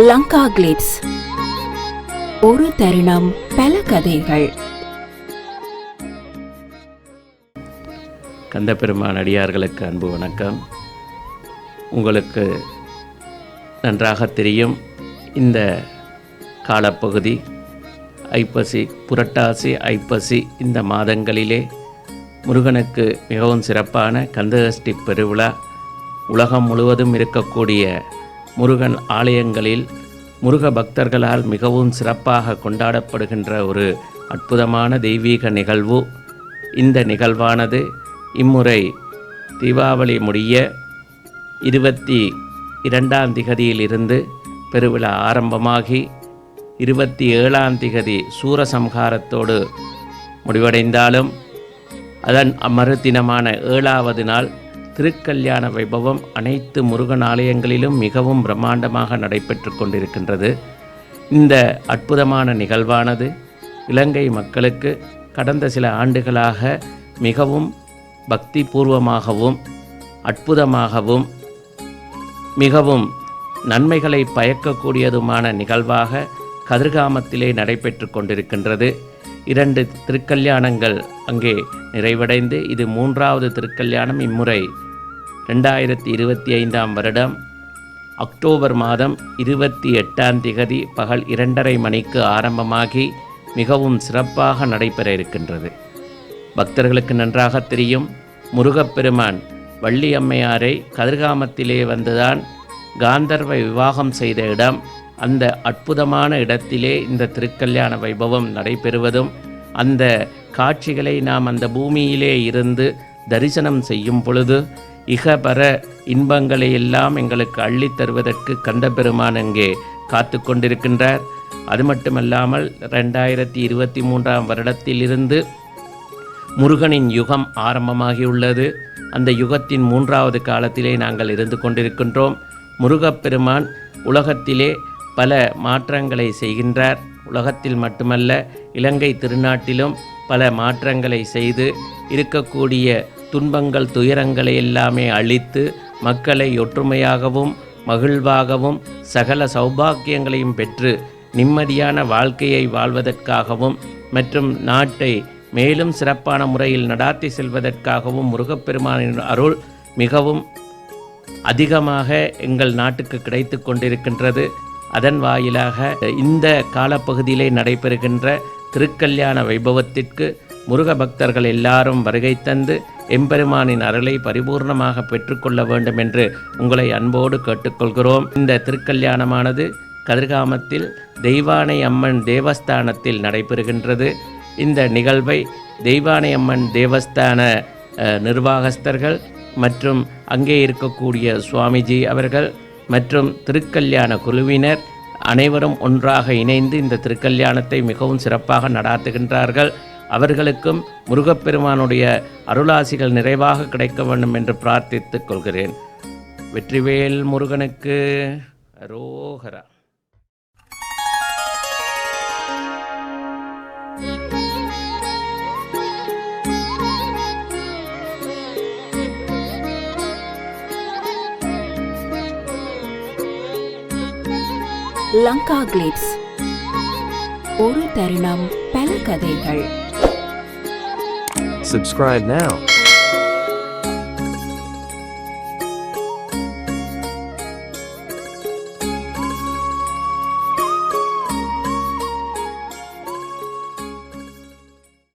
Lanka clips. ஒரு தருணம் பல கதைகள். கந்தபெருமான் அடியார்களுக்கு அன்பு வணக்கம். உங்களுக்கு நன்றாக தெரியும் இந்த காலப்பகுதி. ஐப்பசி புரட்டாசி ஐப்பசி இந்த மாதங்களிலே முருகனுக்கு மிகவும் சிறப்பான கந்தகஷ்டி பெருவிழா. உலகம் முழுவதும் இருக்கக்கூடிய முருகன் ஆலயங்களில் முருக பக்தர்களால் மிகவும் சிறப்பாக கொண்டாடப்படுகின்ற ஒரு அற்புதமான தெய்வீக நிகழ்வு. இந்த நிகழ்வானது இம்முறை தீபாவளி முடிய இருபத்தி இரண்டாம் திகதியிலிருந்து பெருவிழா ஆரம்பமாகி இருபத்தி ஏழாம் திகதி சூரசம்ஹாரத்தோடு முடிவடைந்தாலும் அதன் மறுதினமான ஏழாவது நாள் திருக்கல்யாண வைபவம் அனைத்து முருகன் ஆலயங்களிலும் மிகவும் பிரம்மாண்டமாக நடைபெற்று கொண்டிருக்கின்றது. இந்த அற்புதமான நிகழ்வானது இலங்கை மக்களுக்கு கடந்த சில ஆண்டுகளாக மிகவும் பக்தி பூர்வமாகவும் அற்புதமாகவும் மிகவும் நன்மைகளை பயக்கக்கூடியதுமான நிகழ்வாக கதிர்காமத்திலே நடைபெற்று கொண்டிருக்கின்றது. இரண்டு திருக்கல்யாணங்கள் அங்கே நிறைவடைந்து இது மூன்றாவது திருக்கல்யாணம் இம்முறை. ரெண்டாயிரத்தி இருபத்தி ஐந்தாம் வருடம் அக்டோபர் மாதம் இருபத்தி எட்டாம் திகதி பகல் இரண்டரை மணிக்கு ஆரம்பமாகி மிகவும் சிறப்பாக நடைபெற இருக்கின்றது. பக்தர்களுக்கு நன்றாக தெரியும் முருகப்பெருமான் வள்ளியம்மையாரை கதிர்காமத்திலே வந்துதான் காந்தர்வை விவாகம் செய்த இடம். அந்த அற்புதமான இடத்திலே இந்த திருக்கல்யாண வைபவம் நடைபெறுவதும் அந்த காட்சிகளை நாம் அந்த பூமியிலே இருந்து தரிசனம் செய்யும் பொழுது இகபர இன்பங்களை எல்லாம் எங்களுக்கு அள்ளித் தருவதற்கு கந்தபெருமான் அங்கே காத்து கொண்டிருக்கின்றார். அது மட்டுமல்லாமல் ரெண்டாயிரத்தி இருபத்தி மூன்றாம் வருடத்திலிருந்து முருகனின் யுகம் ஆரம்பமாகியுள்ளது. அந்த யுகத்தின் மூன்றாவது காலத்திலே நாங்கள் இருந்து கொண்டிருக்கின்றோம். முருகப்பெருமான் உலகத்திலே பல மாற்றங்களை செய்கின்றார். உலகத்தில் மட்டுமல்ல இலங்கை திருநாட்டிலும் பல மாற்றங்களை செய்து இருக்கக்கூடிய துன்பங்கள் துயரங்களை எல்லாமே அழித்து மக்களை ஒற்றுமையாகவும் மகிழ்வாகவும் சகல சௌபாக்கியங்களையும் பெற்று நிம்மதியான வாழ்க்கையை வாழ்வதற்காகவும் மற்றும் நாட்டை மேலும் சிறப்பான முறையில் நடாத்தி செல்வதற்காகவும் முருகப்பெருமானின் அருள் மிகவும் அதிகமாக எங்கள் நாட்டுக்கு கிடைத்து கொண்டிருக்கின்றது. அதன் வாயிலாக இந்த காலப்பகுதியிலே நடைபெறுகின்ற திருக்கல்யாண வைபவத்திற்கு முருக பக்தர்கள் எல்லாரும் வருகை தந்து எம்பெருமானின் அருளை பரிபூர்ணமாக பெற்றுக்கொள்ள வேண்டும் என்று உங்களை அன்போடு கேட்டுக்கொள்கிறோம். இந்த திருக்கல்யாணமானது கதிர்காமத்தில் தெய்வானை அம்மன் தேவஸ்தானத்தில் நடைபெறுகின்றது. இந்த நிகழ்வை தெய்வானை அம்மன் தேவஸ்தான நிர்வாகஸ்தர்கள் மற்றும் அங்கே இருக்கக்கூடிய சுவாமிஜி அவர்கள் மற்றும் திருக்கல்யாண குழுவினர் அனைவரும் ஒன்றாக இணைந்து இந்த திருக்கல்யாணத்தை மிகவும் சிறப்பாக நடாத்துகின்றார்கள். அவர்களுக்கும் முருகப்பெருமானுடைய அருளாசிகள் நிறைவாக கிடைக்க வேண்டும் என்று பிரார்த்தித்துக் கொள்கிறேன். வெற்றிவேல் முருகனுக்கு ரோஹரா லங்கா கிளிப்ஸ் ஒரு தருணம் பல கதைகள் Subscribe now.